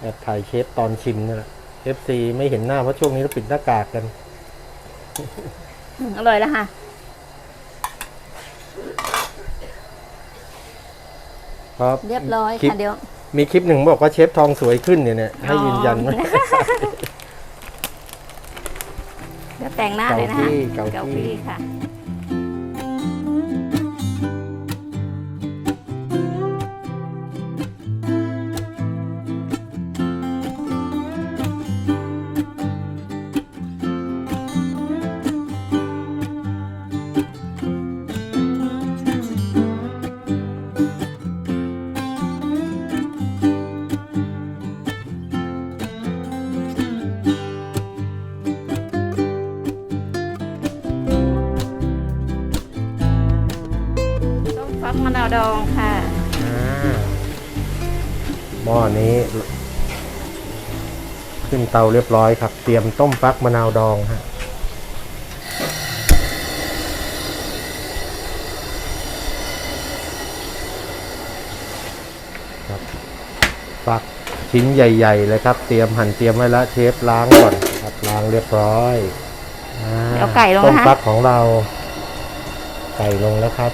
แอบถ่ายเชฟตอนชิมนี่แหละ FC ไม่เห็นหน้าเพราะช่วงนี้เราปิดหน้ากากกันอืมอร่อยแล้วค่ะ ครับเรียบร้อยคลิปค่ะเดี๋ยว มีคลิปหนึ่งบอกว่าเชฟทองสวยขึ้นเนี่ยเนี่ยให้ยืนยันว่าเดี๋ยวแต่งหน้าเลยนะคะเกาที่เกาที่ที่ค่ะ ฟักมะนาวดองค่ะอ่าหม้อนี้ ขึ้นเตาเรียบร้อยครับ เตรียมต้มฟักมะนาวดองฮะครับฟักชิ้นใหญ่ ๆ เลยครับ เตรียมหั่นเตรียมไว้แล้วเชฟล้างก่อนครับล้างเรียบร้อยอ่าเดี๋ยวไก่ลงต้มนะคะ ฟักของเรา ไก่ลงแล้วครับ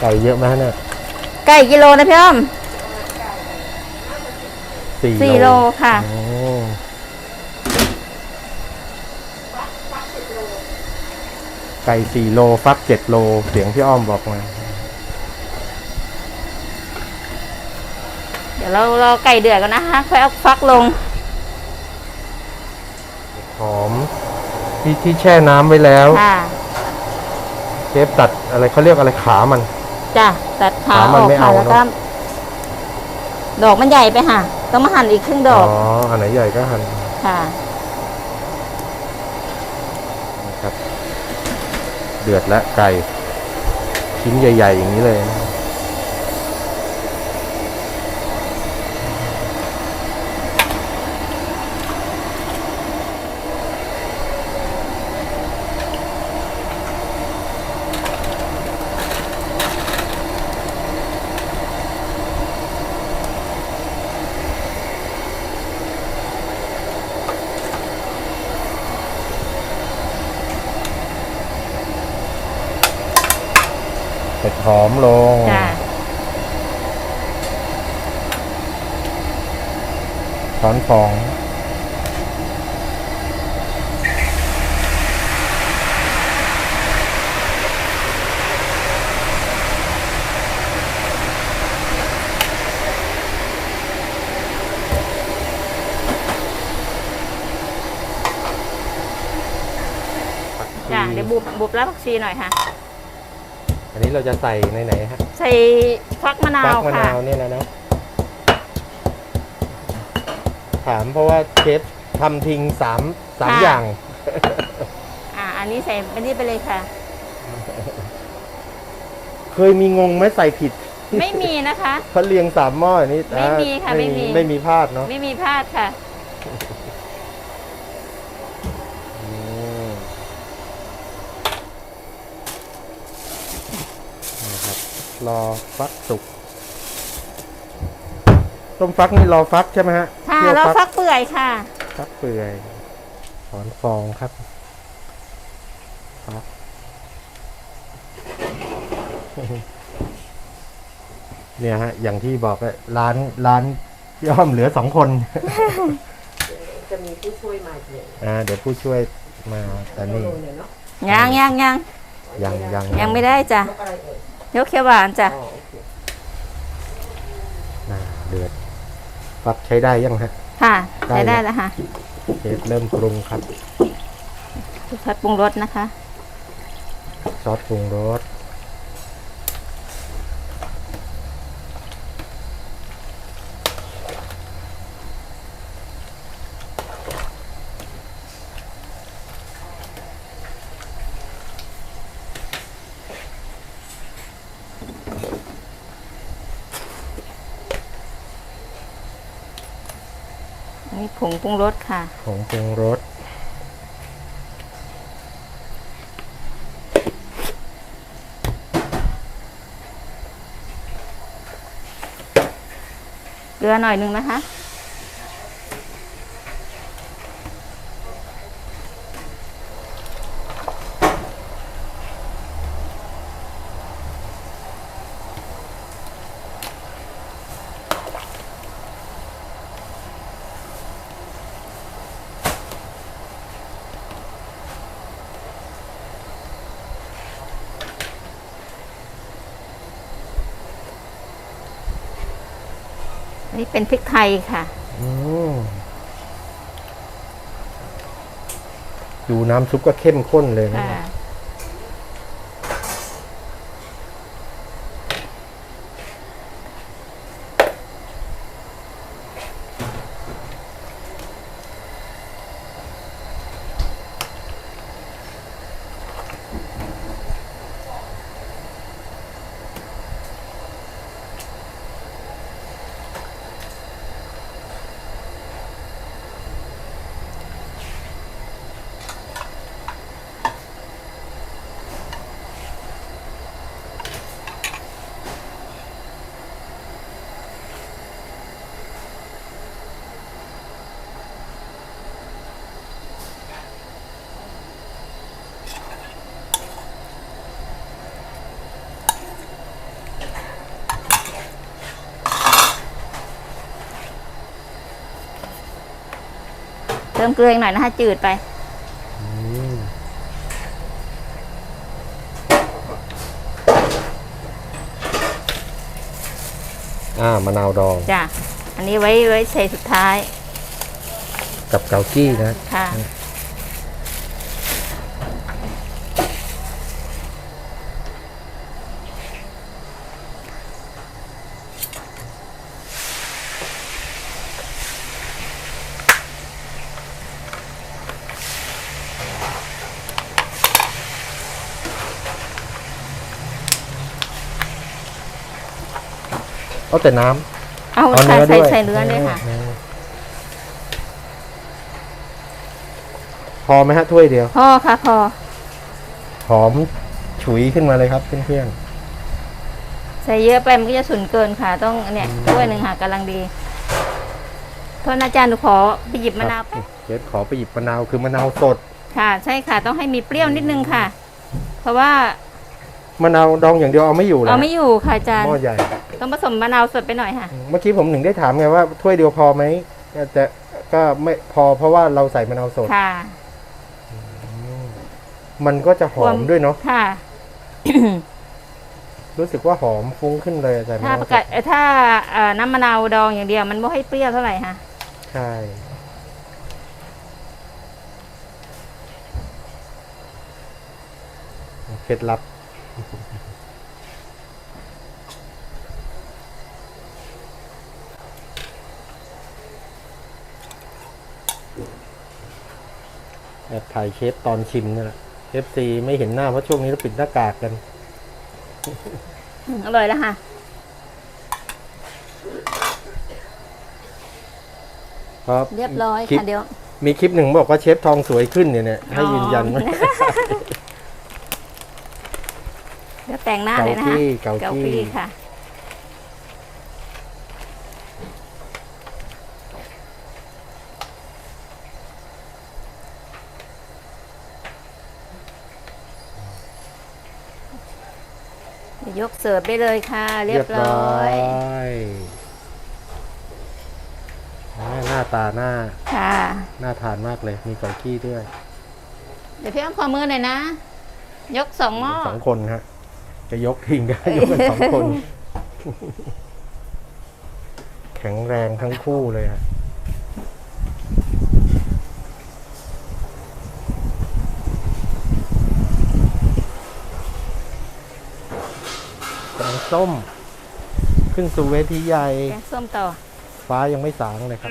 ไก่เยอะไหมฮะเนี่ยไก่กิโลนะพี่อ้อมสี่สี่โลค่ะโอ้ไก่สี่โลฟักเจ็ดโล เสียงพี่อ้อมบอกมาเดี๋ยวเรารอไก่เดือดกันนะคะค่อยเอาฟักลง หอม ที่ที่แช่น้ำไว้แล้วค่ะเชฟตัดอะไรเขาเรียกอะไรขามัน จ้ะตัดขาขาอมันอกไม่ค่ะเอาแล้วเนอะก็ดอกมันใหญ่ไปค่ะ ต้องมาหั่นอีกครึ่งดอ๋ออกอันไหนใหญ่ก็หั่นค่ะ นะครับ เดือดและไก่ ชิ้นใหญ่ ๆ อย่างนี้เลยนะ เผ็ดหอมลงจ้ะช้อนฟองจ้ะเดี๋ยวบุบบุบแล้วผักชีหน่อยค่ะ อันนี้เราจะใส่ในไหนฮะใส่ฟักมะนาฟัวกมะค่ะ นาวเนี่ยนะเนาะถามเพราะว่าเชฟทำทิ้งสามสามค่ะ อย่าง อ่า อันนี้ใส่ไปนี่ไปเลยค่ะ เคยมีงงไหมใส่ผิดไม่มีนะคะ เขาเรียงสามหม้ออย่างนี้ไม่อ่ามีค่ะไม่มี ไม่มีพลาดเนาะ ไม่มีพลาดค่ะ อืมนะค รับรอฟักสุกต้มฟักนี่รอฟักใช่ไหมฮะค่ะเคี่ยวแล้วฟักเปื่อยค่ะ ฟักเปื่อยถอนฟองครับฟัก เนี่ยฮะ อย่างที่บอกอะร้านร้านย่อมเหลือสองคน จะมีผู้ช่วยมาอีกหนึ่งอ่าเดี๋ยวผู้ช่วยมาแต่นี่ โลเนี่ยเนาะยังยังยังยังยังยังไม่ได้จ้ะยกอะไรเอ่ย ยกเขียวหวานจ้ะอ๋อโอเคอ่าเดือดฟักใช้ได้ยังฮะ ค่ะได้ ใช้ได้แล้วแล้วค่ะเชฟเริ่มปรุงครับ ซอสปรุงรสนะคะ ซอสปรุงรส นี่ผงปรุงรสค่ะ ผงปรุงรส เกลือหน่อยหนึ่งนะคะ นนี้เป็นพริกไทยค่ะ อืมดูน้ำซุปก็เข้มข้นเลยนะค่ะ เติมเกลืออีกหน่อยนะคะจืดไปอืมอ่ามะนาวดองจ้ะอันนี้ไว้ไว้ใส่สุดท้าย กับเกากี้นะค่ะ เอาแต่น้เอาำเอาใส่เนื้อใส่ด้วยใส่เนื้อด้วยค่ะออพอไหมฮะถ้วยเดียว พอค่ะพอ หอมฉุยขึ้นมาเลยครับเพื่อนใส่เยอะไปมันก็จะสุนเกินค่ะ ต้องเนี่ยถ้วยหนึ่งค่ะกำลังดีโทษนะอาจารย์หนูขอไปหยิบๆมะนาวคแป๊รับบเดี๋ยวขอไปหยิบมะนาวคือมะนาวสด ค่ะ ใช่ค่ะ ต้องให้มีเปรี้ยวนิดนึงค่ะ เพราะว่ามะนาวดองอย่างเดียวเอาไม่อยู่แล้วเอาไม่อยู่ค่ะอาจารหย์ม้อใหญ่ ต้องผสมมะนาวสดไปหน่อยค่ะ เมื่อกี้ผมถึงได้ถามไงว่าถ้วยเดียวพอไหมแต่ก็ไม่พอเพราะว่าเราใส่มะนาวสด ค่ะ มันก็จะหอควมมด้วยเนาะ ค่ะ รู้สึกว่าหอมฟุ้งขึ้นเลยใส่มะาวถ้านประสกาศดเอ่อถ้าเอ่อน้ำมะนาวดองอย่างเดียว มันไม่ให้เปรี้ยวเท่าไหร่ค่ะ ใช่ เคล็ดลับ แอบถ่ายเชฟตอนชิมนี่แหละเอฟซีไม่เห็นหน้าเพราะช่วงนี้เราปิดหน้ากากกันอืมอร่อยแล้วค่ะ ครับเรียบร้อยคลิปค่ะเดี๋ยว มีคลิปหนึ่งบอกว่าเชฟทองสวยขึ้นเนี่ยเนี่ยให้ยืนยันว่าเดี๋ยวแต่งหน้าเกาเลยนะคะกี้เกาเกากี้กี้ ค่ะ ยกเสิร์ฟได้เลยค่ะ เรียบร้อยยอ่าหน้าตาหน้าค่ะน่าทานมากเลย มีเกากี้ด้วย เดี๋ยวพี่อ้อมขอมือหน่อยนะ ยกสองหม้อสองคนฮะจะยกทิ้งได้ยกกันสองคน แข็งแรงทั้งคู่เลยฮะแกง ส้ม ขึ้นสู่เวทีใหญ่ แกงส้มต่อฟ้ายังไม่สางเลยครับ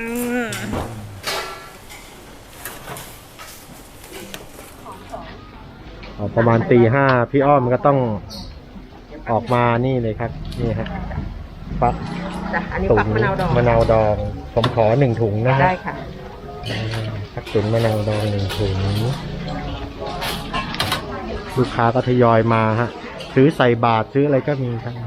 ออกประมาณตีห้าพี่อ้อมก็ต้องออกมานี่เลยครับ นี่ฮะฟักจ้ะอันนี้ตุ๋ฟันกมะนาวดองมะนาวดอง ผมขอหนึ่งถุงนะฮะได้ค่ะอืมฟักตุ๋นมะนาวดองหนึ่งถุง ลูกค้าก็ทยอยมาฮะ ซื้อใส่บาทซื้ออะไรก็มีครับโอ้ยคน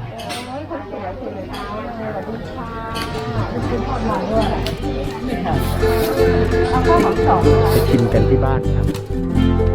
สวย ไปชิมกันที่บ้านครับ